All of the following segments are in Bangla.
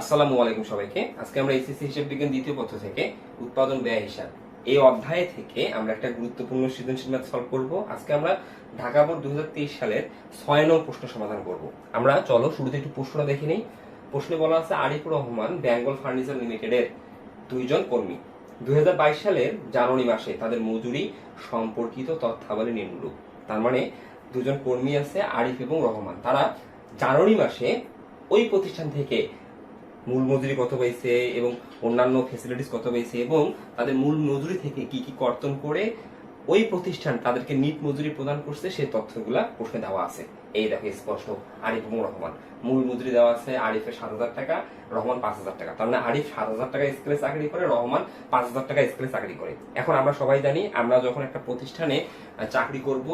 আসসালামু আলাইকুম সবাইকে। আজকে আমরা এসএসসি হিসাব বিজ্ঞান দ্বিতীয় পত্র থেকে উৎপাদন ব্যয় হিসাব। এই অধ্যায় থেকে আমরা একটা গুরুত্বপূর্ণ সৃজনশীল ম্যাথ সলভ করব। আজকে আমরা ঢাকা বোর্ড দু সালের ছয় নং প্রশ্ন সমাধান করব। আমরা চলো শুরুতে একটু প্রশ্নটা দেখে নিই। প্রশ্নে বলা আছে, আরিফুর রহমান, বেঙ্গল ফার্নিচার লিমিটেডের দুইজন কর্মী। দুই হাজার বাইশ সালের জানুয়ারি মাসে তাদের মজুরি সম্পর্কিত তথ্যাবলী নিম্নরূপ। তার মানে দুজন কর্মী আছে, আরিফ এবং রহমান। তারা জানুয়ারি মাসে ওই প্রতিষ্ঠান থেকে মূল মজুরি কত পাইছে এবং অন্যান্য ফেসিলিটিস কত পাইছে এবং তাদের মূল মজুরি থেকে কি কি কর্তন করে ওই প্রতিষ্ঠান তাদেরকে নিট মজুরি প্রদান করছে, সেই তথ্যগুলা প্রশ্নে দেওয়া আছে। এই দেখো, স্পষ্ট। আরিফ রহমান। মূল মজুরি দেওয়া আছে আরিফের সাত হাজার টাকা, রহমান পাঁচ হাজার টাকা। তার মানে আরিফ সাত হাজার টাকা স্কেলে চাকরি করে, রহমান পাঁচ হাজার টাকা স্কেলে চাকরি করে। এখন আমরা সবাই জানি, আমরা যখন একটা প্রতিষ্ঠানে চাকরি করব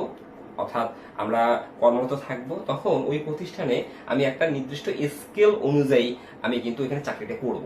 অর্থাৎ আমরা কর্মরত থাকব, তখন ওই প্রতিষ্ঠানে আমি একটা নির্দিষ্ট স্কেল অনুযায়ী আমি কিন্তু এখানে চাকরিটা করব।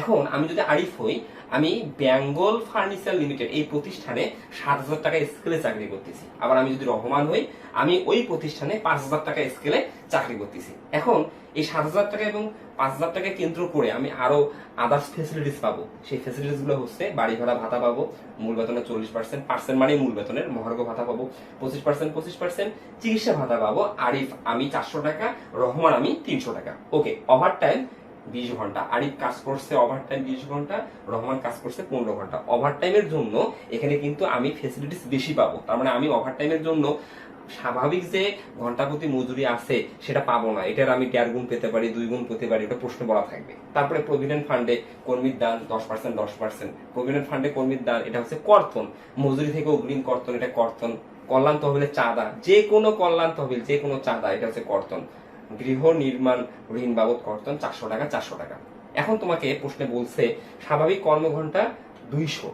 এখন আমি যদি আরিফ হই, আমি বেঙ্গল ফার্নিচার লিমিটেড এই প্রতিষ্ঠানে সাত হাজার টাকা স্কেলে চাকরি করতেছি। আবার আমি যদি রহমান হই, আমি ওই প্রতিষ্ঠানে পাঁচ হাজার টাকা স্কেলে চাকরি করতেছি। এখন এই সাত হাজার টাকা এবং পাঁচ হাজার টাকা কেন্দ্র করে আমি আরও আদার্স ফেসিলিটিস পাবো। সেই ফেসিলিটিসগুলো হচ্ছে বাড়ি ভাড়া ভাতা পাবো, মূল বেতনের চল্লিশ পার্সেন্ট পার্সেন্ট মানে মূল বেতনের মহার্ঘ ভাতা পাবো, পঁচিশ পার্সেন্ট পঁচিশ পার্সেন্ট চিকিৎসা ভাতা পাবো। আরিফ আমি চারশো টাকা, রহমান আমি তিনশো টাকা। ওকে ওভার টাইম বিশ ঘণ্টা। আরিফ কাজ করছে ওভার টাইম বিশ ঘণ্টা, রহমান কাজ করছে পনেরো ঘণ্টা। ওভার টাইমের জন্য এখানে কিন্তু আমি ফেসিলিটিস বেশি পাবো। তার মানে আমি ওভার টাইমের জন্য স্বাভাবিক যে ঘণ্টা প্রতি মজুরি আছে, সেটা পাবো না। এটার আমি দেড় গুণ পেতে পারি, দুই গুণ পেতে পারি এটা প্রশ্ন বলা থাকবে। তারপরে প্রভিডেন্ট ফান্ডে কর্মীর দান দশ পার্সেন্ট দশ পার্সেন্ট প্রভিডেন্ট ফান্ডে কর্মীর দান, এটা হচ্ছে কর্তন। মজুরি থেকে অগ্রিম কর্তন, এটা কর্তন। কল্যাণ তহবিলের চাঁদা যে কোনো কল্যাণ তহবিল যে কোনো চাঁদা, এটা হচ্ছে কর্তন। গৃহ নির্মাণ ঋণ বাবদ কর্তন চারশো টাকা চারশো টাকা। এখন তোমাকে প্রশ্নে বলছে, স্বাভাবিক কর্মঘণ্টা দুইশো।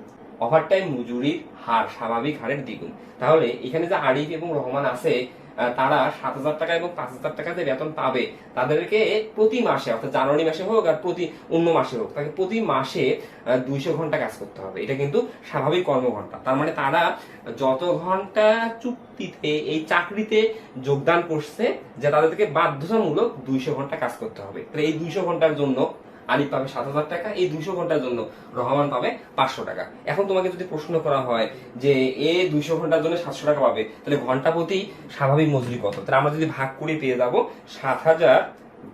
ওভারটাইম মজুরির হার, স্বাভাবিক হারের দ্বিগুণ। তাহলে এখানে যে আরিফ এবং রহমান আছে তারা সাত হাজার টাকা এবং পাঁচ হাজার টাকা যে বেতন পাবে, তাদেরকে প্রতি মাসে, অর্থাৎ জানুয়ারি মাসে হোক আর প্রতি অন্য মাসে হোক, তাকে প্রতি মাসে দুইশো ঘণ্টা কাজ করতে হবে। এটা কিন্তু স্বাভাবিক কর্মঘন্টা তার মানে তারা যত ঘণ্টা চুক্তিতে, এই চাকরিতে যোগদান করছে, যে তাদেরকে বাধ্যতামূলক দুইশো ঘণ্টা কাজ করতে হবে। তাহলে এই দুইশো ঘণ্টার জন্য আলিফ পাবে সাত হাজার টাকা, এই দুইশো ঘণ্টার জন্য রহমান পাবে পাঁচশো টাকা। এখন তোমাকে যদি প্রশ্ন করা হয় যে এ দুইশো ঘণ্টার জন্য সাতশো টাকা পাবে, তাহলে ঘণ্টা প্রতি স্বাভাবিক মজুরি কত? তাহলে আমরা যদি ভাগ করে পেয়ে যাব সাত হাজার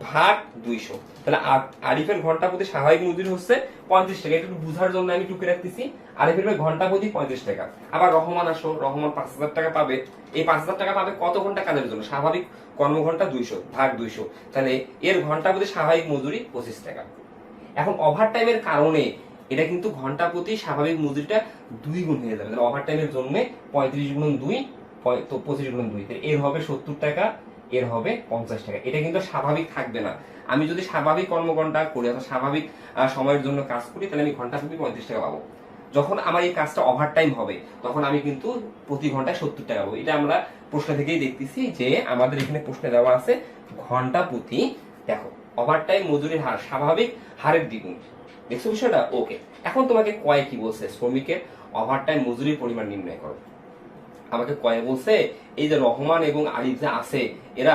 ভাগ দুইশো। তাহলে আরিফের ঘণ্টা প্রতি স্বাভাবিক মজুরি হচ্ছে পঁয়ত্রিশ টাকা। একটু বুঝার জন্য আমি টুকে রাখতেছি। আরিফের ভাই ঘণ্টা প্রতি পঁয়ত্রিশ টাকা। আবার রহমান আসো, রহমান পাঁচ হাজার টাকা পাবে। এই পাঁচ হাজার টাকা পাবে কত ঘণ্টা কাজের জন্য? স্বাভাবিক কর্মঘন্টা দুইশো, ভাগ দুইশো। তাহলে এর ঘণ্টা প্রতি স্বাভাবিক মজুরি পঁচিশ টাকা। এখন ওভার টাইমের কারণে এটা কিন্তু ঘণ্টা প্রতি স্বাভাবিক মজুরিটা দুই গুণ হয়ে যাবে। ওভার টাইমের জন্য পঁয়ত্রিশ গুণ দুই তো পঁচিশ গুণ দুই। এর হবে সত্তর টাকা, এর হবে পঞ্চাশ টাকা। এটা কিন্তু স্বাভাবিক থাকবে না। আমি যদি স্বাভাবিক কর্মঘন্টা করি অর্থাৎ স্বাভাবিক সময়ের জন্য কাজ করি, তাহলে আমি ঘণ্টা প্রতি পঁয়ত্রিশ টাকা পাবো। যখন আমার এই কাজটা ওভার টাইম হবে, তখন আমি কিন্তু প্রতি ঘন্টায় সত্তর টাকা পাবো। এটা আমরা প্রশ্ন থেকেই দেখতেছি যে আমাদের এখানে প্রশ্নে দেওয়া আছে, ঘণ্টা প্রতি, দেখো ওভার টাইম মজুরির হার স্বাভাবিক হারের দ্বিগুণ। দেখছ বিষয়টা? ওকে এখন তোমাকে কয় কি বলছে? শ্রমিকের ওভার টাইম মজুরির পরিমাণ নির্ণয় করো। আমাকে কয়ে বলছে, এই যে রহমান এবং আরিফ যে আছে, এরা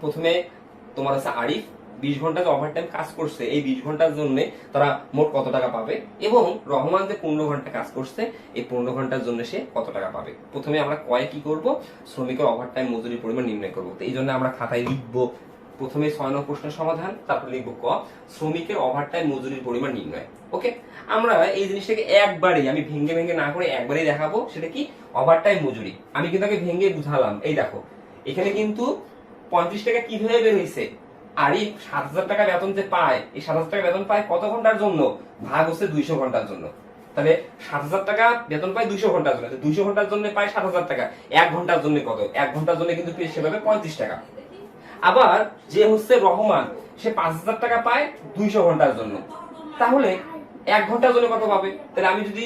প্রথমে তোমার আছে আরিফ, বিশ ঘণ্টা যে ওভার টাইম কাজ করছে, এই বিশ ঘণ্টার জন্য তারা মোট কত টাকা পাবে? এবং রহমান যে পনেরো ঘণ্টা কাজ করছে, এই পনেরো ঘণ্টার জন্য সে কত টাকা পাবে? প্রথমে আমরা কয়ে কি করব? শ্রমিকের ওভার টাইম মজুরির পরিমাণ নির্ণয় করব। এই জন্য আমরা খাতায় লিখব প্রথমে ছয় নম্বর প্রশ্নের সমাধান, তারপর লিখব ক, শ্রমিকের ওভার টাইম মজুরির পরিমাণ নির্ণয়। ওকে? আমরা এই জিনিসটাকে একবারেই, আমি ভেঙ্গে ভেঙ্গে না করে একবারেই দেখাবো, সেটা কি? ওভার টাইম মজুরি। আমি কিন্তু আগে ভেঙ্গে বুঝালাম। এই দেখো, এখানে কিন্তু পঁয়ত্রিশ টাকা কীভাবে বের হয়েছে? আরিফ সাত হাজার টাকা বেতন যে পায়, এই সাত হাজার টাকা বেতন পায় কত ঘণ্টার জন্য? ভাগ হচ্ছে দুইশো ঘণ্টার জন্য। তাহলে সাত হাজার টাকা বেতন পায় দুইশো ঘণ্টার জন্য। দুইশো ঘণ্টার জন্য পায় সাত হাজার টাকা। এক ঘণ্টার জন্য কত? এক ঘণ্টার জন্য কিন্তু সেভাবে পঁয়ত্রিশ টাকা। আবার যে হচ্ছে রহমান, সে পাঁচ হাজার টাকা পায় দুইশো ঘণ্টার জন্য। তাহলে এক ঘণ্টার জন্য কত পাবে? তাহলে আমি যদি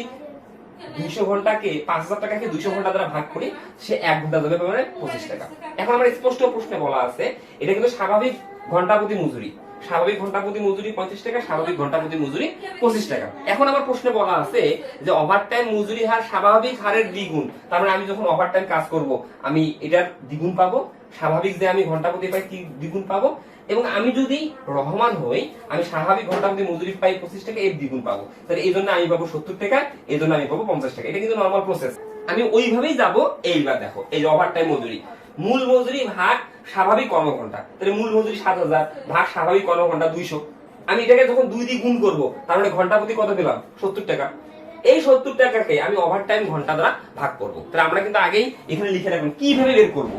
দুইশো ঘন্টাকে, পাঁচ হাজার টাকাকে দুইশো ঘণ্টা দ্বারা ভাগ করি, সে এক ঘণ্টা জন্য পাবে পঁচিশ টাকা। এখন আমার স্পষ্ট প্রশ্নে বলা আছে, এটা কিন্তু স্বাভাবিক ঘণ্টা প্রতি মজুরি। স্বাভাবিক ঘণ্টা প্রতি মজুরি পঁয়ত্রিশ টাকা, স্বাভাবিক ঘণ্টা প্রতি মজুরি পঁচিশ টাকা। এখন আমার প্রশ্নে বলা আছে যে ওভার টাইম মজুরি হার স্বাভাবিক হারের দ্বিগুণ। তার মানে আমি যখন ওভার টাইম কাজ করব, আমি এটার দ্বিগুণ পাবো স্বাভাবিক যে আমি ঘণ্টা প্রতি পাই দ্বিগুণ পাবো? এবং আমি যদি রহমান হই, আমি স্বাভাবিক ঘণ্টা মধ্যে মজুরি পাই পঁচিশ টাকা, এর দ্বিগুণ পাবো। তাহলে এই জন্য আমি পাবো সত্তর টাকা, এই জন্য আমি পাবো পঞ্চাশ টাকা। এটা কিন্তু নর্মাল প্রসেস আমি ওইভাবেই যাব এইবার দেখো, এই ওভার টাইম মজুরি। মূল মজুরি ভাগ স্বাভাবিক কর্মঘন্টা তাহলে মূল মজুরি সাত হাজার, ভাগ স্বাভাবিক কর্মঘন্টা দুইশো। আমি এটাকে যখন দুই দিয়ে গুণ করব, তার মানে ঘণ্টা প্রতি কত পেলাম? সত্তর টাকা। এই সত্তর টাকাকে আমি ওভার টাইম ঘণ্টা দ্বারা ভাগ করব। তাহলে আমরা কিন্তু আগেই এখানে লিখে রাখলাম, কীভাবে বের করব?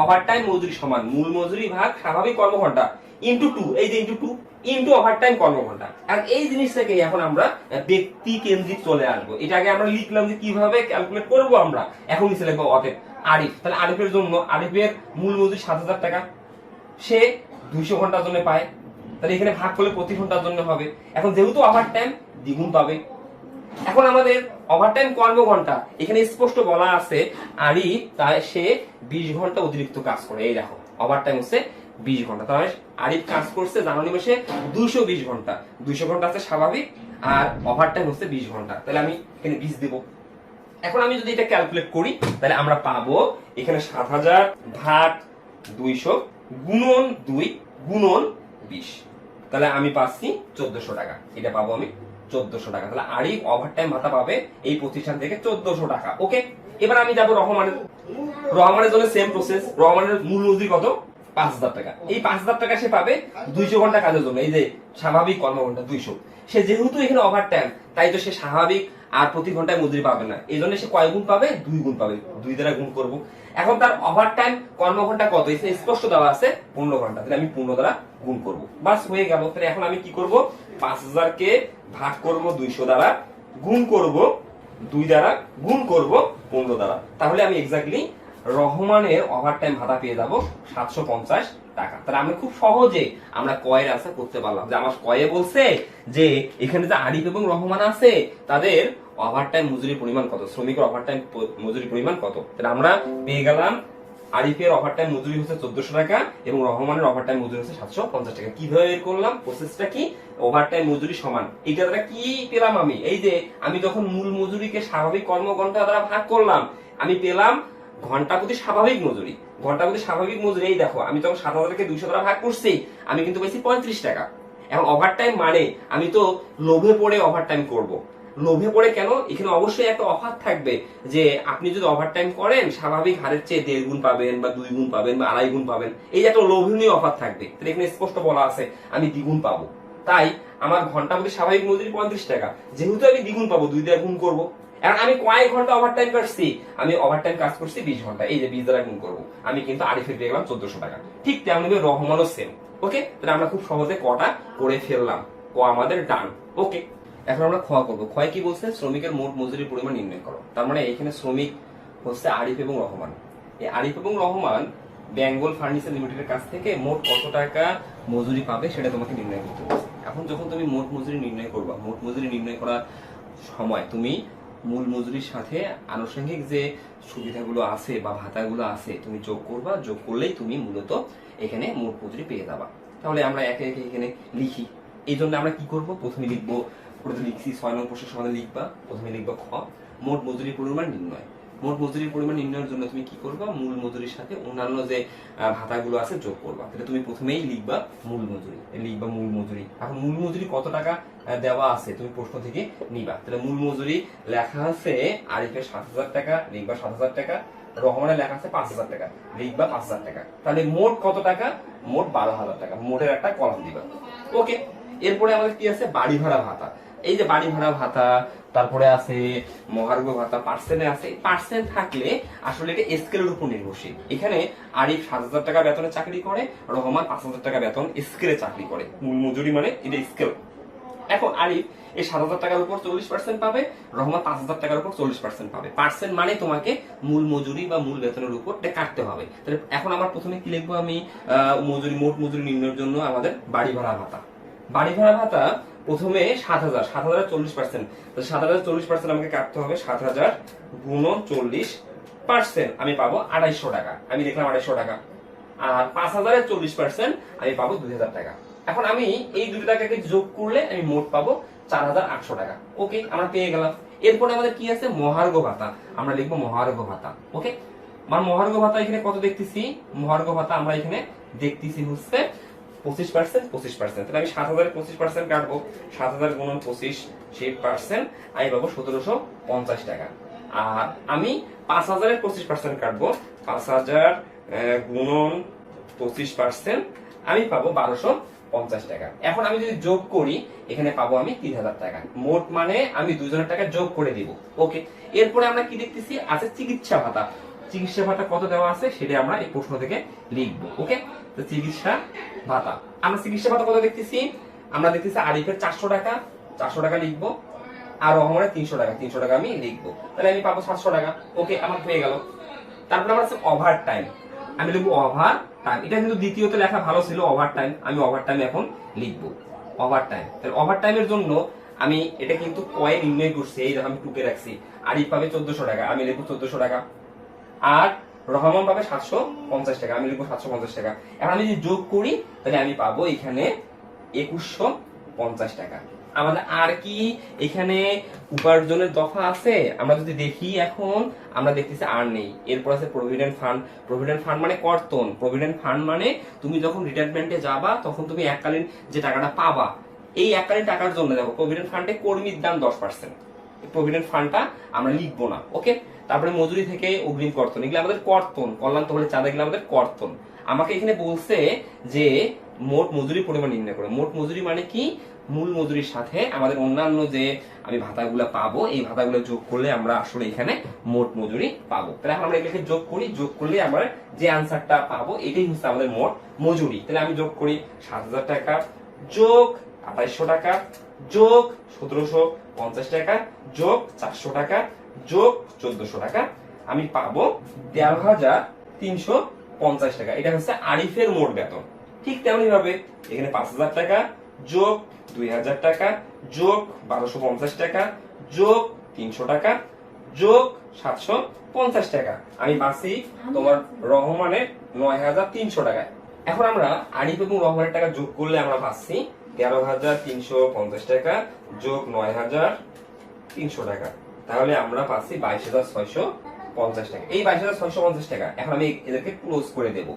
ওভার টাইম মজুরি সমান। মূল মজুরি ভাগ স্বাভাবিক কর্মঘন্টা ইন্টু টু এই যে into two into overtime কর্মঘন্টা আর এই জিনিস জিনিসটাকে এখন আমরা ব্যক্তি কেন্দ্রিক চলে আসব। এটা আগে আমরা লিখলাম যে কীভাবে ক্যালকুলেট করব আমরা। এখন নিচে লিখব অতএব আরিফ। তাহলে আরিফের জন্য, আরিফের মূল মজুরি সাত হাজার টাকা। সে দুইশো ঘণ্টার জন্য পায়। তাহলে এখানে ভাগ করলে প্রতি ঘণ্টার জন্য হবে। এখন যেহেতু ওভার টাইম দ্বিগুণ পাবে। এখন আমাদের ওভারটাইম কর্মঘন্টা এখানে স্পষ্ট বলা আছে, আরি তাই সে বিশ ঘণ্টা অতিরিক্ত কাজ করে। এই দেখো ওভারটাইম হচ্ছে বিশ ঘণ্টা। তাহলে আরিফ কাজ করছে জানুয়ারি মাসে দুইশো বিশ ঘণ্টা। দুইশো ঘণ্টা আছে স্বাভাবিক আর ওভারটাইম হচ্ছে বিশ ঘণ্টা। তাহলে আমি এখানে বিশ দিব। এখন আমি যদি এটা ক্যালকুলেট করি, তাহলে আমরা পাবো এখানে সাত হাজার ভাগ দুইশো গুণন দুই গুণন বিশ। তাহলে আমি পাচ্ছি চোদ্দশো টাকা। এটা পাবো আমি চোদ্দশো টাকা। তাহলে আরিফ ওভার টাইম ভাতা পাবে এই প্রতিষ্ঠান থেকে চোদ্দশো টাকা। ওকে এবার আমি যাব রহমানের রহমানের জন্য সেম প্রসেস রহমানের মূল মজুরি কত? পাঁচ হাজার টাকা। এই পাঁচ হাজার টাকা সে পাবে দুইশো ঘণ্টা কাজের জন্য। এই যে স্বাভাবিক কর্মঘন্টা দুইশো। সে যেহেতু এখানে ওভার টাইম তাই তো সে স্বাভাবিক আর প্রতি ঘন্টায় মজুরি পাবে না। এই জন্য সে কয় গুণ পাবে? দুই গুণ পাবে। দুই দ্বারা গুণ করব। এখন তার ওভার টাইম কর্মঘন্টা কত স্পষ্ট দেওয়া আছে, পনেরো ঘণ্টা। তাহলে আমি পনেরো দ্বারা গুণ করব। বাস হয়ে গেল। তাহলে এখন আমি কি করব? পাঁচ হাজার কে ভাগ করব দুইশো দ্বারা, গুণ করব দুই দ্বারা, গুণ করব পনেরো দ্বারা। তাহলে আমি এক্স্যাক্টলি রহমানের ওভার টাইম ভাতা পেয়ে যাব সাতশো পঞ্চাশ টাকা। তাহলে আমরা খুব সহজে আমরা কয়ের আশা করতে পারলাম। যে আমার কয়ে বলছে যে, এখানে যে আরিফ এবং রহমান আছে, তাদের ওভার টাইম মজুরির পরিমাণ কত? শ্রমিকের ওভার টাইম মজুরির পরিমাণ কত? তাহলে আমরা পেয়ে গেলাম আরিফের ওভার টাইম মজুরি হচ্ছে চোদ্দশো টাকা এবং রহমানের ওভার টাইম মজুরি হচ্ছে সাতশো পঞ্চাশ টাকা। কীভাবে বের করলাম? প্রসেসটা কি? ওভার টাইম মজুরি সমান। এটা দ্বারা কি পেলাম আমি? এই যে আমি যখন মূল মজুরিকে স্বাভাবিক কর্মঘন্টা দ্বারা ভাগ করলাম, আমি পেলাম ঘণ্টা প্রতি স্বাভাবিক মজুরি। ঘণ্টা প্রতি স্বাভাবিক মজুরি, এই দেখো, আমি যখন সাত হাজারকে দুইশো দ্বারা ভাগ করছি, আমি কিন্তু পেয়েছি পঁয়ত্রিশ টাকা। এখন ওভার টাইম মানে আমি তো লোভে পড়ে ওভার টাইম করব। লোভে পড়ে কেন? এখানে অবশ্যই একটা অফার থাকবে যে আপনি যদি ওভার টাইম করেন, স্বাভাবিক হারের চেয়ে দেড় গুণ পাবেন বা দুই গুণ পাবেন বা আড়াই গুণ পাবেন। এই যে একটা লোভনীয় অফার থাকবে তাহলে এখানে স্পষ্ট বলা আছে, আমি দ্বিগুণ পাবো। তাই আমার ঘণ্টা প্রতি স্বাভাবিক মজুরি পঁয়ত্রিশ টাকা। যেহেতু আমি দ্বিগুণ পাবো, দুই দিয়ে গুণ করব। এখন আমি কয়েক ঘণ্টা ওভার টাইম করছি, আমি ওভার টাইম কাজ করছি বিশ ঘণ্টা, এই যে বিশ দ্বারা গুণ করব। আমি কিন্তু আরিফে পেয়ে গেলাম চোদ্দশো টাকা। ঠিক তেমনি রহমানও সেম ওকে তাহলে আমরা খুব সহজে কটা করে ফেললাম, ক আমাদের ডান ওকে এখন আমরা ক্ষয় করব। ক্ষয় কি বলছে? শ্রমিকের মোট মজুরির পরিমাণ নির্ণয় করো। তার মানে এখানে শ্রমিক হচ্ছে আরিফ এবং রহমান। এই আরিফ এবং রহমান বেঙ্গল ফার্নিচার লিমিটেডের কাছ থেকে মোট কত টাকা মজুরি পাবে সেটা তোমাকে নির্ণয় করতে হবে এখন যখন তুমি মোট মজুরি নির্ণয় করবা, মোট মজুরি নির্ণয় করার সময় তুমি মূল মজুরির সাথে আনুষঙ্গিক যে সুবিধাগুলো আছে বা ভাতাগুলো আছে, তুমি যোগ করবা। যোগ করলেই তুমি মূলত এখানে মোট মজুরি পেয়ে যাবা। তাহলে আমরা একে একে এখানে লিখি। এই জন্য আমরা কি করব? প্রথমে লিখব, প্রথমে লিখছি ছয় নম্বর প্রশ্নের সমাধান লিখবা, প্রথমে লিখবা খ। মোট মজুরি পরিমাণ নির্ণয়। মোট মজুরির পরিমাণ নির্ণয়ের জন্য তুমি কি করবা? মূল মজুরির সাথে অন্যান্য যে ভাতাগুলো আছে যোগ করবা। তাহলে তুমি প্রথমেই লিখবা মূল মজুরি। লিখবা মূল মজুরি। এখন মূল মজুরি কত টাকা দেওয়া আছে তুমি প্রশ্ন থেকে নিবা। তাহলে মূল মজুরি লেখা আছে আরিফের সাত হাজার টাকা, লিখবা সাত হাজার টাকা। রহমানের লেখা আছে পাঁচ হাজার টাকা, লিখবা পাঁচ হাজার টাকা। তাহলে মোট কত টাকা? মোট বারো হাজার টাকা। মোটের একটা কলাম দিবা। ওকে? এরপরে আমাদের কি আছে? বাড়ি ভাড়া ভাতা। এই যে বাড়ি ভাড়া ভাতা, তারপরে আছে মহার্ঘ ভাতা পার্সেন্টে আছে। পার্সেন্ট থাকলে আসলে এটা স্কেলের উপর নির্ভরশীল। এখানে আরিফ সাত হাজার টাকা বেতনে চাকরি করে, রহমান পাঁচ হাজার টাকা বেতন স্কেলে চাকরি করে। মূল মজুরি মানে এটা স্কেল। এখন আরিফ এই সাত হাজার টাকার উপর চল্লিশ পার্সেন্ট পাবে, রহমান পাঁচ হাজার টাকার উপর চল্লিশ পার্সেন্ট পাবে। পার্সেন্ট মানে তোমাকে মূল মজুরি বা মূল বেতনের উপর কাটতে হবে। তাহলে এখন আমার প্রথমে কি লিখব আমি? মজুরি, মোট মজুরি নির্ণয়ের জন্য আমাদের বাড়ি ভাড়া ভাতা। বাড়ি ভাড়া ভাতা প্রথমে সাত হাজার সাত হাজার চল্লিশ পার্সেন্ট সাত হাজার চল্লিশ পার্সেন্ট আমাকে কাটতে হবে, সাত হাজার গুণন চল্লিশ পার্সেন্ট আমি পাবো আড়াইশো টাকা। আমি দেখলাম আড়াইশো টাকা। আর পাঁচ হাজারের চল্লিশ পার্সেন্ট আমি পাবো দুই হাজার টাকা। এখন আমি এই দুটো টাকাকে যোগ করলে আমি মোট পাবো চার হাজার আটশো টাকা। ওকে আমরা পেয়ে গেলাম। এরপরে আমাদের কি আছে? মহার্ঘ ভাতা। আমরা লিখব মহার্ঘ ভাতা। ওকে আমার মহার্ঘ ভাতা এখানে কত দেখতেছি? মহার্ঘ ভাতা আমরা এখানে দেখতেছি হচ্ছে পঁচিশ পার্সেন্ট পঁচিশ পার্সেন্ট তাহলে আমি সাত হাজারের পঁচিশ পার্সেন্ট কাটবো। সাত হাজার গুণন পঁচিশ, সেই পার্সেন্ট আমি পাবো সতেরোশো পঞ্চাশ টাকা। আর আমি পাঁচ হাজারের পঁচিশ পার্সেন্ট কাটবো। পাঁচ হাজার গুণন পঁচিশ পার্সেন্ট আমি পাবো বারোশো পঞ্চাশ টাকা। এখন আমি যদি যোগ করি, এখানে পাবো আমি তিন হাজার টাকা। মোট মানে আমি দুজনের টাকা যোগ করে দিব। ওকে। এরপরে আমরা কি দেখতেছি? আছে চিকিৎসা ভাতা। চিকিৎসা ভাতা কত দেওয়া আছে সেটা আমরা এই প্রশ্ন থেকে লিখব, ওকে? তো চিকিৎসা ভাতা। আমরা চিকিৎসা ভাতা কত দেখতেছি? আমরা দেখতেছি আরিফের চারশো টাকা চারশো টাকা লিখব, আর রহমানের তিনশো টাকা তিনশো টাকা আমি লিখব। তাহলে আমি পাবো সাতশো টাকা, ওকে? আমার হয়ে গেল। তারপরে আমার আছে ওভার টাইম আমি লিখব ওভার টাইম এটা কিন্তু দ্বিতীয়তে লেখা ভালো ছিল ওভার টাইম আমি ওভার টাইম এখন লিখব। ওভার টাইম তাহলে ওভার টাইমের জন্য আমি এটা কিন্তু কয়ে নির্ণয় করছি, এই আমি টুকে রাখছি। আরিফ পাবে চোদ্দশো টাকা, আমি লিখব চোদ্দশো টাকা। আর রহমান পাবে সাতশো পঞ্চাশ টাকা আমি লিখব সাতশো পঞ্চাশ টাকা। এখন আমি যদি যোগ করি, তাহলে আমি পাবো এখানে একুশশো পঞ্চাশ টাকা। আমাদের আর কি এখানে উপার্জনের দফা আছে? আমরা যদি দেখি এখন, আমরা দেখতেছি আর নেই। এরপর আছে প্রভিডেন্ট ফান্ড প্রভিডেন্ট ফান্ড মানে কর্তন। প্রভিডেন্ট ফান্ড মানে তুমি যখন রিটায়ারমেন্টে যাবা, তখন তুমি এককালীন যে টাকাটা পাবা, এই এককালীন টাকার জন্য দেখো প্রভিডেন্ট ফান্ডে কর্মীর দাম দশ পার্সেন্ট প্রভিডেন্ট ফান্ডটা আমরা লিখব না, ওকে? তারপরে মজুরি থেকে অগ্রিম কর্তন, এগুলো আমাদের কর্তন, কল্যাণ তহলে চাঁদা এগুলো আমাদের কর্তন। আমাকে এখানে বলছে যে মোট মজুরি পরিমাণ নির্ণয় করে। মোট মজুরি মানে কি? মূল মজুরির সাথে আমাদের অন্যান্য যে আমি ভাতাগুলো পাবো, এই ভাতাগুলো যোগ করলে আমরা আসলে এখানে মোট মজুরি পাবো। তাহলে এখন আমরা এগুলোকে যোগ করি, যোগ করলে আমরা যে আনসারটা পাবো, এটাই হচ্ছে আমাদের মোট মজুরি। তাহলে আমি যোগ করি সাত হাজার টাকা, যোগ আঠাইশশো টাকা, যোগ সতেরোশো পঞ্চাশ টাকা যোগ চারশো টাকা, যোগ চোদ্দশো টাকা, আমি পাবো দেড় হাজার তিনশো পঞ্চাশ টাকা। এটা হচ্ছে আরিফের মোট বেতন। ঠিক তেমনি ভাবে এখানে পাঁচ হাজার টাকা, যোগ দুই হাজার টাকা, যোগ বারোশো পঞ্চাশ টাকা, যোগ তিনশো টাকা, যোগ সাতশো পঞ্চাশ টাকা। আমি পাচ্ছি তোমার রহমানের নয় হাজার তিনশো টাকা এখন আমরা আরিফ এবং রহমানের টাকা যোগ করলে আমরা পাচ্ছি তেরো হাজার তিনশো পঞ্চাশ টাকা যোগ নয় হাজার তিনশো টাকা। তাহলে আমরা পাচ্ছি বাইশ হাজার ছয়শো পঞ্চাশ টাকা। এই বাইশ হাজার ছয়শো পঞ্চাশ টাকা, এখন আমি এদেরকে ক্লোজ করে দেব।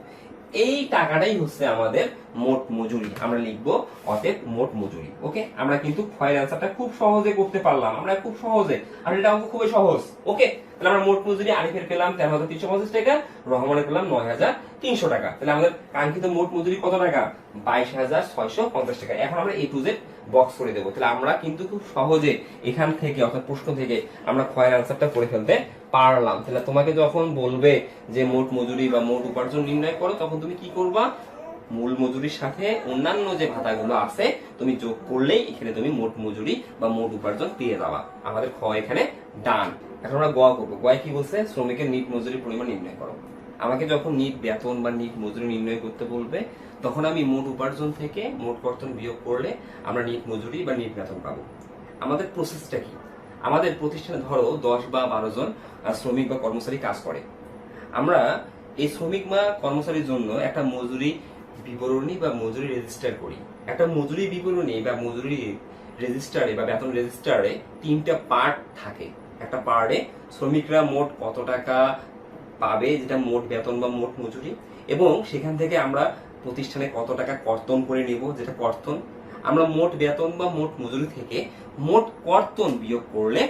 এই টাকাটাই হচ্ছে আমাদের মোট মজুরি। আমরা লিখব অতএব মোট মজুরি, ওকে? আমরা কিন্তু ক্ষয়ের অ্যান্সারটা খুব সহজে করতে পারলাম। আমরা খুব সহজে। আর এটা অঙ্ক খুবই সহজ, ওকে? তাহলে আমরা মোট মজুরি আরিফের পেলাম তেরো হাজার তিনশো পঞ্চাশ টাকা, রহমানের পেলাম নয় হাজার তিনশো টাকা। তাহলে আমাদের কাঙ্ক্ষিত মোট মজুরি কত টাকা? বাইশ হাজার ছয়শো পঞ্চাশ টাকা। এখন আমরা এ টু জেড বক্স করে দেবো। তাহলে আমরা কিন্তু খুব সহজে এখান থেকে, অর্থাৎ প্রশ্ন থেকে, আমরা ক্ষয়ের আনসারটা করে ফেলতে পারলাম। তাহলে তোমাকে যখন বলবে যে মোট মজুরি বা মোট উপার্জন নির্ণয় করো, তখন তুমি কি করবা? মূল মজুরির সাথে অন্যান্য যে ভাতাগুলো আছে, তুমি যোগ করলেই এখানে তুমি মোট মজুরি বা মোট উপার্জন পেয়ে যাবা। আমাদের খ এখানে ডান। এখন আমরা গোয়া করব। গোয়ায় কি বলছে? শ্রমিকের নিট মজুরির পরিমাণ নির্ণয় করো। আমাকে যখন নিট বেতন বা নিট মজুরি নির্ণয় করতে বলবে, তখন আমি মোট উপার্জন থেকে মোট কর্তন বিয়োগ করলে আমরা নিট মজুরি বা নিট বেতন পাবো। আমাদের প্রসেসটা কি? আমাদের প্রতিষ্ঠানে ধরো দশ বা বারো জন শ্রমিক বা কর্মচারী কাজ করে। আমরা এই শ্রমিক বা কর্মচারীর জন্য একটা মজুরি বিবরণী বা মজুরি রেজিস্টার করি। একটা মজুরি বিবরণী বা মজুরি রেজিস্টারে বা বেতন রেজিস্টারে তিনটা পার্ট থাকে। একটা পার্টে শ্রমিকরা মোট কত টাকা পাবে, যেটা মোট বেতন বা মোট মজুরি, এবং সেখান থেকে আমরা প্রতিষ্ঠানে কত টাকা কর্তন করে নিব, যেটা কর্তন। আমরা মোট বেতন বা মোট মজুরি থেকে মোট কর্তন বিয়োগ করলে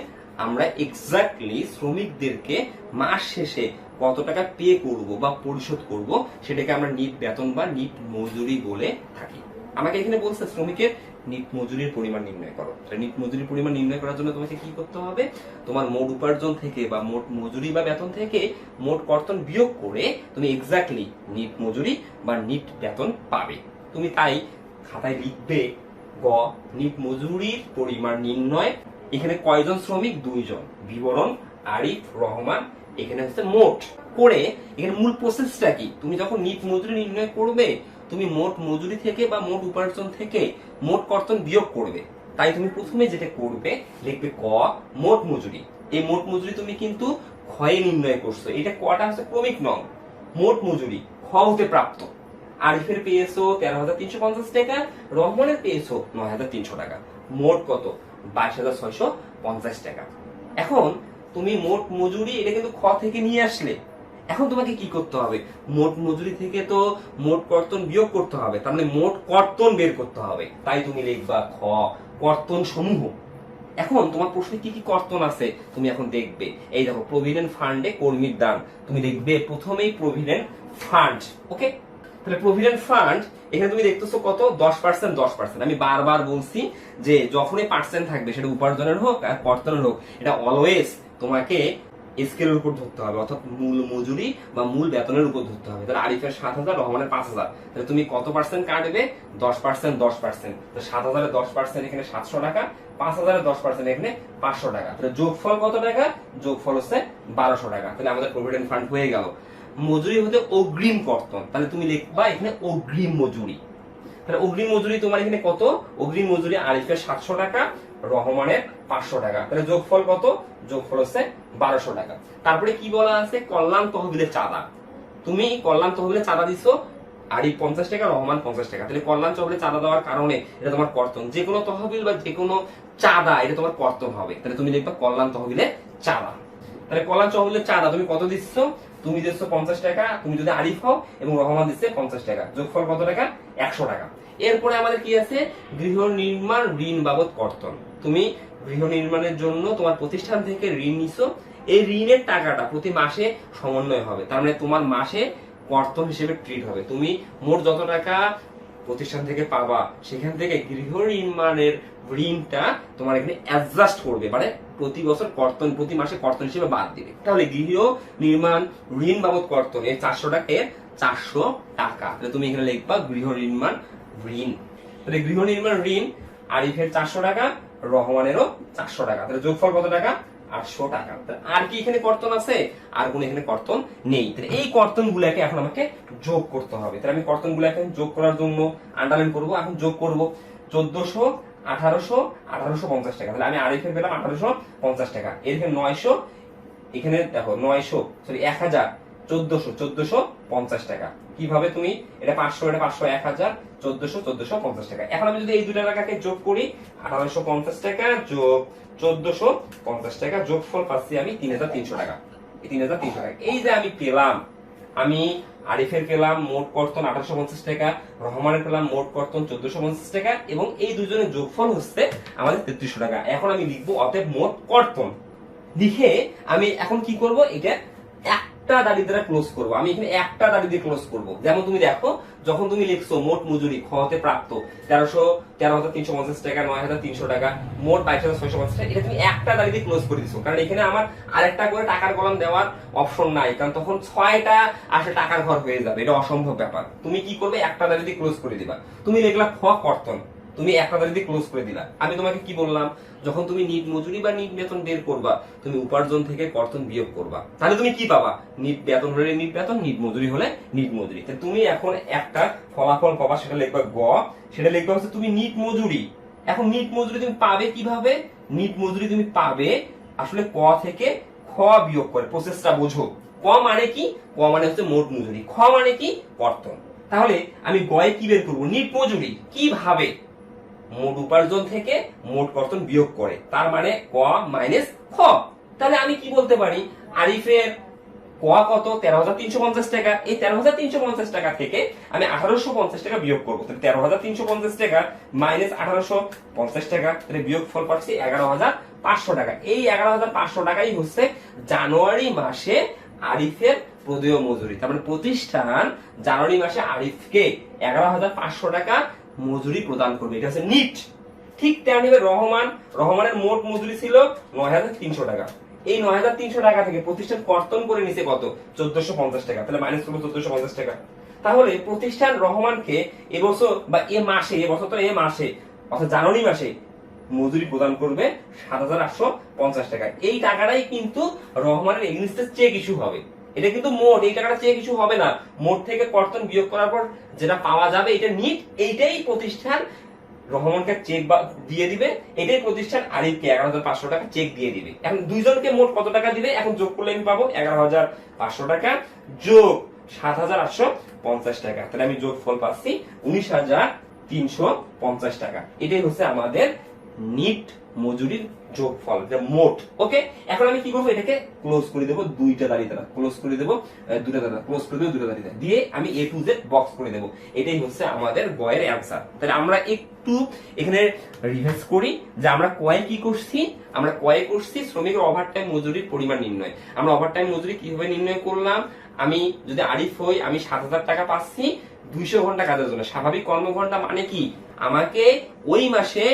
আমরা এক্স্যাক্টলি শ্রমিকদেরকে মাস শেষে কত টাকা পে করব বা পরিশোধ করব সেটাকে আমরা নিট বেতন বা নিট মজুরি বলে থাকি। আমাকে এখানে বলছে শ্রমিকের নিট মজুরির পরিমাণ নির্ণয় করো। নিট মজুরির পরিমাণ নির্ণয় করার জন্য তোমাকে কি করতে হবে? তোমার মোট উপার্জন থেকে বা মোট মজুরি বা বেতন থেকে মোট কর্তন বিয়োগ করে তুমি এক্স্যাক্টলি নিট মজুরি বা নিট বেতন পাবে। তুমি তাই খাতায় লিখবে গ, নিট মজুরির পরিমাণ নির্ণয়। এখানে কয়জন শ্রমিক? দুইজন। বিবরণ, আরিফ, রহমান। এখানে হচ্ছে মোট। করে এখানে মূল প্রসেসটা কি? তুমি যখন নিট মজুরি নির্ণয় করবে, তুমি মোট মজুরি থেকে বা মোট উপার্জন থেকে মোট কর্তন বিয়োগ করবে। তাই তুমি প্রথমে যেটা করবে, লিখবে ক, মোট মজুরি। এই মোট মজুরি তুমি কিন্তু ক্ষয়ে নির্ণয় করছ। এটা কটা হচ্ছে? ক্রমিক নং। মোট মজুরি, খ হতে প্রাপ্ত। আরিফের পেয়েছ তেরো হাজার তিনশো পঞ্চাশ টাকা, রহমানের পেয়েছ নয় হাজার তিনশো টাকা। মোট কত? বাইশ হাজার ছয়শো পঞ্চাশ টাকা। এখন তুমি মোট মজুরি, এটা কিন্তু খ থেকে নিয়ে আসলে। এখন তোমাকে কি করতে হবে? মোট মজুরি থেকে তো মোট কর্তন বিয়োগ করতে হবে, তার মানে মোট কর্তন বের করতে হবে। তাই তুমি লিখবা খ কর্তন সমূহ এখন তোমার প্রশ্নে কি কি কর্তন আছে? তুমি এখন দেখবে। এই দেখো প্রভিডেন্ট ফান্ডে কর্মীর দান তুমি দেখবে প্রথমেই প্রভিডেন্ট ফান্ড ওকে তাহলে প্রভিডেন্ট ফান্ড এখানে তুমি দেখতেছো কত? দশ পার্সেন্ট দশ পার্সেন্ট আমি বারবার বলছি যে যখনই পার্সেন্ট থাকবে, সেটা উপার্জনের হোক আর কর্তনের হোক, এটা অলওয়েজ তোমাকে স্কেলের উপর ধরতে হবে, অর্থাৎ মূল মজুরি বা মূল বেতনের উপর ধরতে হবে। তাহলে আরিফের সাত হাজার, রহমানের পাঁচ হাজার। তাহলে তুমি কত পার্সেন্ট কাটবে দশ পার্সেন্ট দশ পার্সেন্ট সাত হাজারের দশ পার্সেন্ট এখানে সাতশো টাকা। পাঁচ হাজারের দশ পার্সেন্ট এখানে পাঁচশো টাকা। তাহলে যোগফল কত টাকা? যোগফল হচ্ছে বারোশো টাকা। তাহলে আমাদের প্রভিডেন্ট ফান্ড হয়ে গেল। মজুরি হতে অগ্রিম কর্তন। তাহলে তুমি লিখবা এখানে অগ্রিম মজুরি। তাহলে অগ্রিম মজুরি তোমার এখানে কত? অগ্রিম মজুরি আরিফের সাতশো টাকা, রহমানের পাঁচশো টাকা। তাহলে যোগফল কত? যোগফল হচ্ছে বারোশো টাকা। তারপরে কি বলা আছে? কল্যাণ তহবিলের চাঁদা। তুমি কল্যাণ তহবিলে চাঁদা দিছো, আরিফ পঞ্চাশ টাকা, রহমান পঞ্চাশ টাকা। তাহলে কল্যাণ তহবিলে চাঁদা দেওয়ার কারণে এটা তোমার কর্তন। যে কোনো তহবিল বা যে কোনো চাঁদা, এটা তোমার কর্তন হবে। তাহলে তুমি লিখবা কল্যাণ তহবিলে চাঁদা। তাহলে কল্যাণ তহবিলের চাঁদা তুমি কত দিচ্ছ? তুমি দিচ্ছ পঞ্চাশ টাকা, তুমি যদি আরিফ হও এবং রহমান দিচ্ছে পঞ্চাশ টাকা। যোগফল কত টাকা? একশো টাকা। এরপরে আমাদের কি আছে? গৃহ নির্মাণ ঋণ বাবদ কর্তন। তুমি গৃহ নির্মাণের জন্য তোমার প্রতিষ্ঠান থেকে ঋণ নিছো। এই ঋণের টাকাটা প্রতি মাসে সমন্বয় হবে। তার মানে তোমার মাসে কর্তন হিসেবে ট্রিট হবে। তুমি মোট যত টাকা প্রতিষ্ঠান থেকে পাবা, সেখান থেকে গৃহ নির্মাণের ঋণটা তোমার এখানে অ্যাডজাস্ট করবে। মানে প্রতি বছর কর্তন, প্রতি মাসে কর্তন হিসেবে বাদ দিবে। তাহলে গৃহ নির্মাণ ঋণ বাবদ কর্তন এর চারশো টাকা চারশো টাকা। তুমি এখানে লিখবা গৃহ নির্মাণ ঋণ। তাহলে গৃহ নির্মাণ ঋণ, আরিফের চারশো টাকা, রহমানেরও চারশো টাকা। তাহলে যোগফল কত টাকা? আটশো টাকা। আর কি এখানে কর্তন আছে? আর কোন এখানে কর্তন নেই। তাহলে এই কর্তন গুলাকে এখন আমাকে যোগ করতে হবে। তাহলে আমি কর্তন গুলাকে যোগ করার জন্য আন্ডারলাইন করব, এখন যোগ করব। চোদ্দশো আঠারোশো আঠারোশো পঞ্চাশ টাকা। তাহলে আমি আরিফের পেলাম আঠারোশো পঞ্চাশ টাকা। এখানে নয়শো, এখানে দেখো, নয়শো সরি এক হাজার, চোদ্দশো চোদ্দশো পঞ্চাশ টাকা। কীভাবে তুমি, এটা পাঁচশো এটা পাঁচশো, এক হাজার, চোদ্দশো চোদ্দশো পঞ্চাশ টাকা। এখন আমি যদি এই দুটা টাকাকে যোগ করি, আঠারোশো পঞ্চাশ টাকা যোগ চোদ্দশো পঞ্চাশ টাকা যোগফল পাচ্ছি আমি তিন হাজার তিনশো টাকা। তিন হাজার তিনশো টাকা। এই যে আমি পেলাম আমি আরিফের পেলাম মোট কর্তন আঠারোশো পঞ্চাশ টাকা, রহমানের পেলাম মোট কর্তন চোদ্দশো পঞ্চাশ টাকা এবং এই দুজনের যোগফল হচ্ছে আমাদের তেত্রিশশো টাকা। এখন আমি লিখব অতএব মোট কর্তন। লিখে আমি এখন কি করব? এটা একটা দাড়ি দ্বারা ক্লোজ করব। আমি এখানে একটা দাড়ি দিয়ে ক্লোজ করব। যেমন তুমি দেখো, যখন তুমি লিখছো, মোট মজুরি খতে প্রাপ্ত তেরোশো, তেরো হাজার তিনশো পঞ্চাশ টাকা, নয় হাজার তিনশো টাকা, মোট বাইশ হাজার ছয়শো পঞ্চাশ টাকা, এটা তুমি একটা দাড়ি দিয়ে ক্লোজ করে দিছো। কারণ এখানে আমার আরেকটা করে টাকার কলম দেওয়ার অপশন নাই, কারণ তখন ছয়টা আসলে টাকার ঘর হয়ে যাবে। এটা অসম্ভব ব্যাপার। তুমি কি করবে? একটা দাড়ি দিয়ে ক্লোজ করে দিবা। তুমি লিখলা খ কর্তন। তুমি একটা দাড়ি দিয়ে ক্লোজ করে দিলা। আমি তোমাকে কি বললাম? যখন তুমি নিট মজুরি বা নিট বেতন বের করবা, তুমি উপার্জন থেকে কর্তন বিয়োগ করবা। তাহলে তুমি কি পাবা? নিট বেতন হলে নিট বেতন, নিট মজুরি হলে নিট মজুরি। তুমি এখন একটা ফলাফল পাবা, সেটা লিখবা গ। সেটা লিখবা হচ্ছে তুমি নিট মজুরি। এখন নিট মজুরি তুমি পাবে কীভাবে? নিট মজুরি তুমি পাবে আসলে ক থেকে খ বিয়োগ করে। প্রসেসটা বোঝো। ক মানে কি? ক মানে হচ্ছে মোট মজুরি। খ মানে কি? কর্তন। তাহলে আমি গয়ে কি বের করব? নিট মজুরি। কীভাবে? মোট উপার্জন থেকে মোট কর্তন বিয়োগ করে। তার মানে ক মাইনাস খ। তাহলে আমি কি বলতে পারি? আরিফের ক কত? তেরো হাজার তিনশো পঞ্চাশ টাকা। এই তেরো হাজার তিনশো পঞ্চাশ টাকা থেকে আমি আঠারোশো পঞ্চাশ টাকা বিয়োগ করব। তাহলে তেরো হাজার তিনশো পঞ্চাশ টাকা মাইনাস আঠারোশো পঞ্চাশ টাকা। তাহলে বিয়োগ ফল পাচ্ছি এগারো হাজার পাঁচশো টাকা। এই এগারো হাজার পাঁচশো টাকাই হচ্ছে জানুয়ারি মাসে আরিফের প্রদেয় মজুরি। তার মানে প্রতিষ্ঠান জানুয়ারি মাসে আরিফকে এগারো হাজার পাঁচশো টাকা মজুরি প্রদান করবে। এটা হচ্ছে নিট ঠিক তেমনি রহমান, রহমানের মোট মজুরি ছিল নয় হাজার তিনশো টাকা। এই নয় হাজার তিনশো টাকা থেকে প্রতিষ্ঠান কর্তন করে নিছে কত? চোদ্দশো পঞ্চাশ টাকা। তাহলে মাইনাস করব চোদ্দশো পঞ্চাশ টাকা। তাহলে প্রতিষ্ঠান রহমানকে এবছর বা এ মাসে এবছর তো এ মাসে, অর্থাৎ জানুয়ারি মাসে মজুরি প্রদান করবে সাত হাজার আটশো পঞ্চাশ টাকা। এই টাকাটাই কিন্তু রহমানের এগেনস্টে চেক ইস্যু হবে। এটা কিন্তু মোট, এই টাকাটা চেক ইস্যু হবে না। মোট থেকে কর্তন বিয়োগ করার পর যেটা পাওয়া যাবে, এটা নিট, এইটাই প্রতিষ্ঠান রহমানকে চেক দিয়ে দিবে, এটাই প্রতিষ্ঠান আরিফকে এগারো হাজার পাঁচশো টাকা চেক দিয়ে দিবে। এখন দুইজনকে মোট কত টাকা দিবে? এখন যোগ করলে আমি পাবো এগারো হাজার পাঁচশো টাকা, যোগ সাত হাজার আটশো পঞ্চাশ টাকা। তাহলে আমি যোগ ফল পাচ্ছি উনিশ হাজার তিনশো পঞ্চাশ টাকা। এটাই হচ্ছে আমাদের নিট মজুরির যোগফল, এটা মোট, ওকে? এখন আমি কি করব? এটাকে ক্লোজ করে দেবো দুইটা দাঁড়িয়ে দ্বারা ক্লোজ করে দেবো দুটা দ্বারা ক্লোজ করে দেবো দুটা দাঁড়িয়ে। দিয়ে আমি এ টু জেড বক্স করে দেবো। এটাই হচ্ছে আমাদের গয়ের অ্যান্সার তাহলে আমরা একটু এখানে রিভাইজ করি যে আমরা কয়ে কি করছি? আমরা কয়ে করছি শ্রমিকের ওভারটাইম মজুরির পরিমাণ নির্ণয়। আমরা ওভারটাইম মজুরি কীভাবে নির্ণয় করলাম? আমি যদি আরিফ হই, আমি সাত হাজার টাকা পাচ্ছি, দুইশো ঘণ্টা কাজের জন্য। স্বাভাবিক কর্মঘন্টা মানে কি? আমাকে ওই মাসে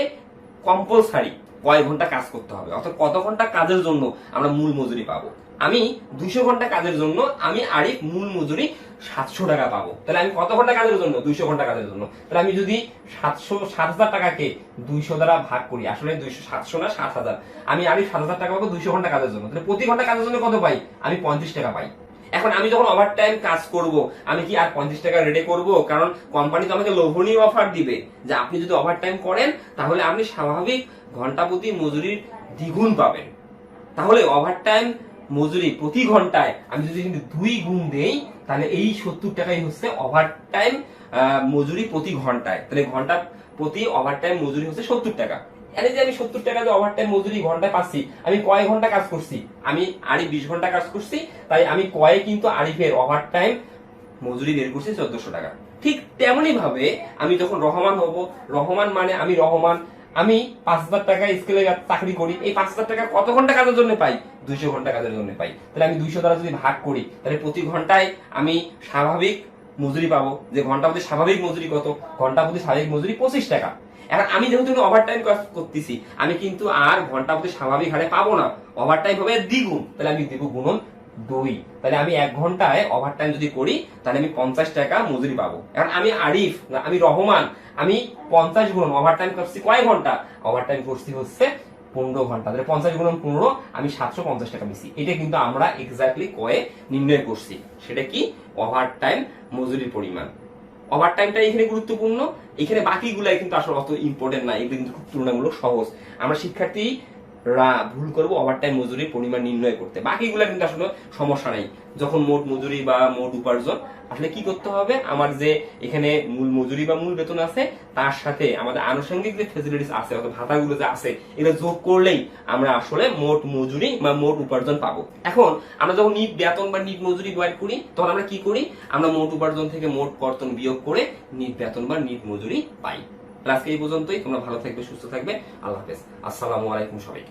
কম্পালসারি কয় ঘণ্টা কাজ করতে হবে, অর্থাৎ কত ঘণ্টা কাজের জন্য আমরা মূল মজুরি পাবো? আমি দুইশো ঘণ্টা কাজের জন্য, আমি আরিফ মূল মজুরি সাতশো টাকা পাবো। তাহলে আমি কত ঘণ্টা কাজের জন্য? দুইশো ঘণ্টা কাজের জন্য। তাহলে আমি যদি সাতশো, সাত হাজার টাকাকে দুইশো দ্বারা ভাগ করি, আসলে দুইশো সাতশো না, সাত হাজার, আমি আরিফ সাত হাজার টাকা পাবো দুইশো ঘণ্টা কাজের জন্য। তাহলে প্রতি ঘণ্টা কাজের জন্য কত পাই? আমি পঁয়ত্রিশ টাকা পাই। এখন আমি যখন ওভার টাইম কাজ করব, আমি কি আর পঞ্চাশ টাকা রেডে করব? কারণ কোম্পানি তো আমাকে লোভনীয় অফার দিবে। যে আপনি যদি ওভার টাইম করেন, তাহলে আপনি স্বাভাবিক ঘণ্টা প্রতি মজুরির দ্বিগুণ পাবেন। তাহলে ওভার টাইম মজুরি প্রতি ঘন্টায় আমি যদি দুই গুণ দেই, তাহলে এই সত্তর টাকাই হচ্ছে ওভার টাইম মজুরি প্রতি ঘন্টায়। তাহলে ঘণ্টা প্রতি ওভার টাইম মজুরি হচ্ছে সত্তর টাকা। এখানে যে আমি সত্তর টাকা যে ওভার টাইম মজুরি ঘন্টায় পাচ্ছি, আমি কয় ঘণ্টা কাজ করছি? আমি আরিফ বিশ ঘণ্টা কাজ করছি, তাই আমি কয়ে কিন্তু আরিফের ওভার টাইম মজুরি বের করছি চোদ্দশো টাকা। ঠিক তেমনি ভাবে আমি যখন রহমান হব, রহমান মানে আমি রহমান, আমি পাঁচ হাজার টাকা স্কেলে চাকরি করি, এই পাঁচ হাজার টাকা কত ঘণ্টা কাজের জন্য পাই? দুইশো ঘণ্টা কাজের জন্য পাই। তাহলে আমি দুইশো দ্বারা যদি ভাগ করি, তাহলে প্রতি ঘন্টায় আমি স্বাভাবিক মজুরি পাবো। যে ঘণ্টা প্রতি স্বাভাবিক মজুরি কত? ঘণ্টা প্রতি স্বাভাবিক মজুরি পঁচিশ টাকা। এখন আমি যেহেতু ওভার টাইম কাজ করতেছি, আমি কিন্তু আর ঘণ্টা প্রতি স্বাভাবিক হারে পাবো না। ওভার টাইম হবে দ্বিগুণ। তাহলে আমি দিব গুণন দুই। তাহলে আমি এক ঘন্টায় ওভার টাইম যদি করি, তাহলে আমি পঞ্চাশ টাকা মজুরি পাবো। এখন আমি আরিফ, আমি রহমান, আমি পঞ্চাশ গুণ ওভার টাইম করছি কয় ঘণ্টা? ওভার টাইম করছি হচ্ছে পনেরো ঘণ্টা। তাহলে পঞ্চাশ গুণন পনেরো, আমি সাতশো পঞ্চাশ টাকা বেশি এটা কিন্তু আমরা এক্স্যাক্টলি কয়ে নির্ণয় করছি। সেটা কি? ওভার টাইম মজুরির পরিমাণ। ওভার টাইমটা এখানে গুরুত্বপূর্ণ। এখানে বাকিগুলাই কিন্তু আসলে অত ইম্পর্টেন্ট না। এগুলো কিন্তু খুব তুলনামূলক সহজ। আমরা শিক্ষার্থী রা ভুল করব ওভার টাইম মজুরির পরিমাণ নির্ণয় করতে। বাকিগুলো কিন্তু আসলে সমস্যা নাই। যখন মোট মজুরি বা মোট উপার্জন, আসলে কি করতে হবে? আমার যে এখানে মূল মজুরি বা মূল বেতন আছে, তার সাথে আমাদের আনুষঙ্গিক যে ফেসিলিটিস আছে, অর্থাৎ ভাতাগুলো যে আছে, এগুলো যোগ করলেই আমরা আসলে মোট মজুরি বা মোট উপার্জন পাবো। এখন, আমরা যখন নিট বেতন বা নিট মজুরি বের করি, তখন আমরা কি করি? আমরা মোট উপার্জন থেকে মোট কর্তন বিয়োগ করে নিট বেতন বা নিট মজুরি পাই। আজকে এই পর্যন্তই, তোমরা ভালো থাকবে, সুস্থ থাকবে। আল্লাহ হাফেজ। আসসালামু আলাইকুম সবাইকে।